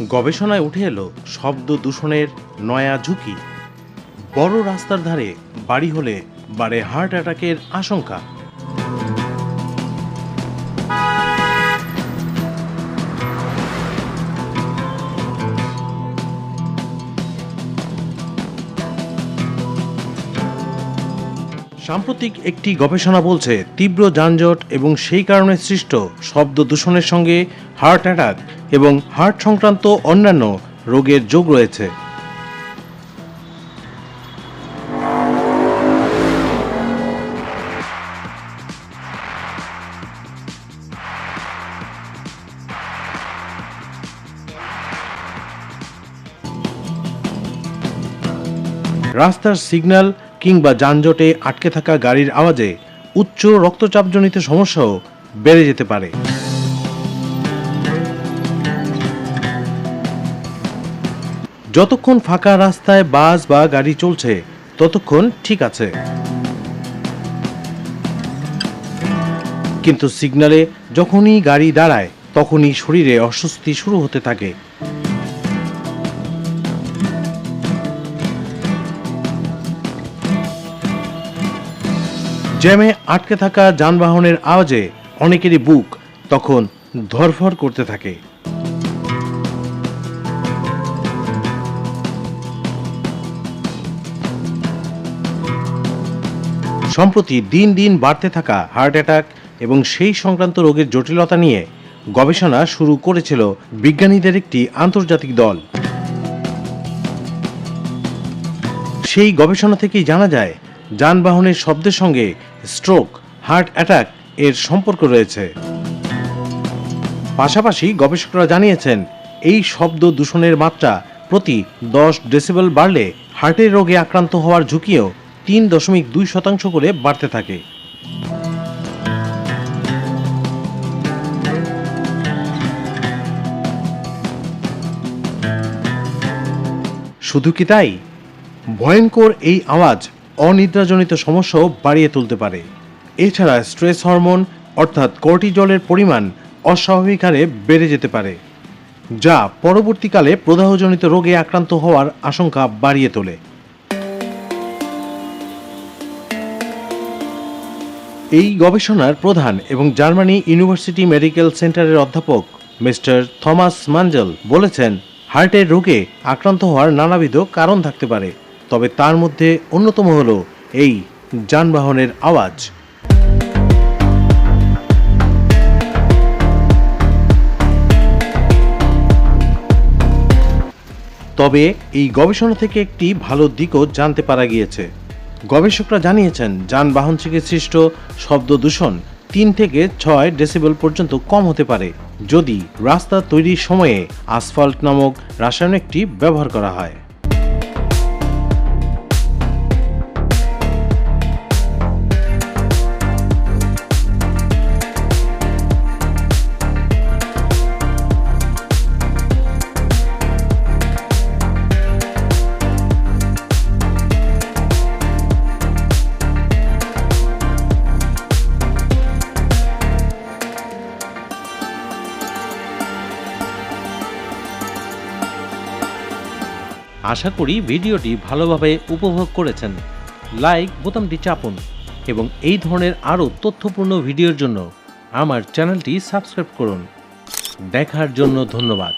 গবেষণায় উঠে এলো শব্দ দূষণের নয়া ঝুঁকি। বড় রাস্তার ধারে বাড়ি হলে বাড়ে হার্ট অ্যাটাকের আশঙ্কা। সাম্প্রতিক একটি গবেষণা বলছে, তীব্র যানজট এবং সেই কারণে সৃষ্ট শব্দ দূষণের সঙ্গে হার্ট অ্যাটাক এবং হার্ট সংক্রান্ত অন্যান্য রোগের যোগ রয়েছে। রাস্তার সিগন্যাল কিংবা যানজটে আটকে থাকা গাড়ির আওয়াজে উচ্চ রক্তচাপজনিত সমস্যাও বেড়ে যেতে পারে। যতক্ষণ ফাঁকা রাস্তায় বাস বা গাড়ি চলছে, ততক্ষণ ঠিক আছে। কিন্তু সিগন্যালে যখনই গাড়ি দাঁড়ায়, তখনই শরীরে অস্বস্তি শুরু হতে থাকে। জ্যামে আটকে থাকা যানবাহনের আওয়াজে অনেকেরই বুক তখন ধরফর করতে থাকে। সম্প্রতি দিন দিন বাড়তে থাকা হার্ট অ্যাটাক এবং সেই সংক্রান্ত রোগের জটিলতা নিয়ে গবেষণা শুরু করেছিল বিজ্ঞানীদের একটি আন্তর্জাতিক দল। সেই গবেষণা থেকেই জানা যায়, যানবাহনের শব্দের সঙ্গে স্ট্রোক, হার্ট অ্যাটাক এর সম্পর্ক রয়েছে। পাশাপাশি গবেষকরা জানিয়েছেন, এই শব্দ দূষণের মাত্রা প্রতি দশ ডেসিবেল বাড়লে হার্টের রোগে আক্রান্ত হওয়ার ঝুঁকিও তিন দশমিক দুই শতাংশ করে বাড়তে থাকে। শুধু কি তাই? ভয়ঙ্কর এই আওয়াজ অনিদ্রাজনিত সমস্যাও বাড়িয়ে তুলতে পারে। এছাড়া স্ট্রেস হরমোন, অর্থাৎ কর্টিজলের পরিমাণ অস্বাভাবিক হারে বেড়ে যেতে পারে, যা পরবর্তীকালে প্রদাহজনিত রোগে আক্রান্ত হওয়ার আশঙ্কা বাড়িয়ে তোলে। এই গবেষণার প্রধান এবং জার্মানি ইউনিভার্সিটি মেডিকেল সেন্টারের অধ্যাপক মিস্টার থমাস মাঞ্জেল বলেছেন, হার্টের রোগে আক্রান্ত হওয়ার নানাবিধ কারণ থাকতে পারে, তবে তার মধ্যে অন্যতম হল এই যানবাহনের আওয়াজ। তবে এই গবেষণা থেকে একটি ভালো দিকও জানতে পারা গিয়েছে। গবেষকরা জানিয়েছেন, যানবাহন থেকে সৃষ্ট শব্দ দূষণ তিন থেকে ছয় ডেসিবেল পর্যন্ত কম হতে পারে। যদি রাস্তা তৈরির সময়ে আসফল্ট নামক রাসায়নিকটি ব্যবহার করা হয়। আশা করি ভিডিওটি ভালোভাবে উপভোগ করেছেন। লাইক বোতামটি চাপুন এবং এই ধরনের আরও তথ্যপূর্ণ ভিডিওর জন্য আমার চ্যানেলটি সাবস্ক্রাইব করুন। দেখার জন্য ধন্যবাদ।